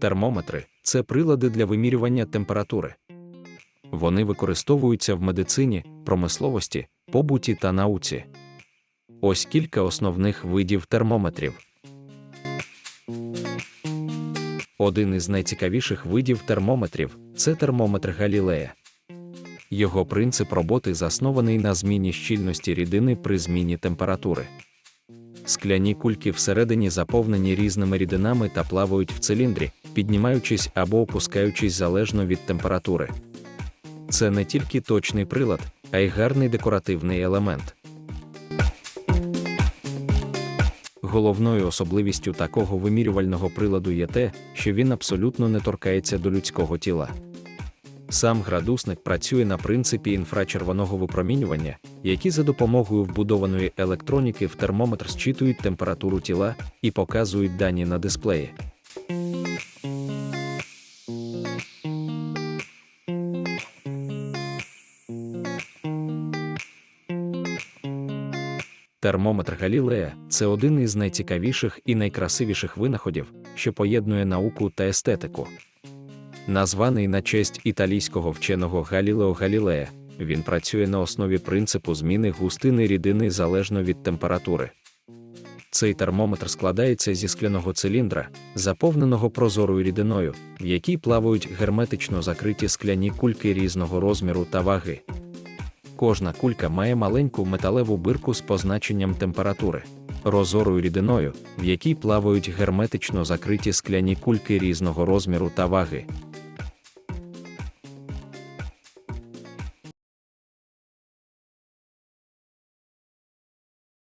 Термометри це прилади для вимірювання температури. Вони використовуються в медицині, промисловості, побуті та науці. Ось кілька основних видів термометрів. Один із найцікавіших видів термометрів це термометр Галілея. Його принцип роботи заснований на зміні щільності рідини при зміні температури. Скляні кульки всередині заповнені різними рідинами та плавають в циліндрі, піднімаючись або опускаючись залежно від температури. Це не тільки точний прилад, а й гарний декоративний елемент. Головною особливістю такого вимірювального приладу є те, що він абсолютно не торкається до людського тіла. Сам градусник працює на принципі інфрачервоного випромінювання, які за допомогою вбудованої електроніки в термометр зчитують температуру тіла і показують дані на дисплеї. Термометр Галілея це один із найцікавіших і найкрасивіших винаходів, що поєднує науку та естетику. Названий на честь італійського вченого Галілео Галілея, він працює на основі принципу зміни густини рідини залежно від температури. Цей термометр складається зі скляного циліндра, заповненого прозорою рідиною, в якій плавають герметично закриті скляні кульки різного розміру та ваги. Кожна кулька має маленьку металеву бирку з позначенням температури, розорою рідиною, в якій плавають герметично закриті скляні кульки різного розміру та ваги.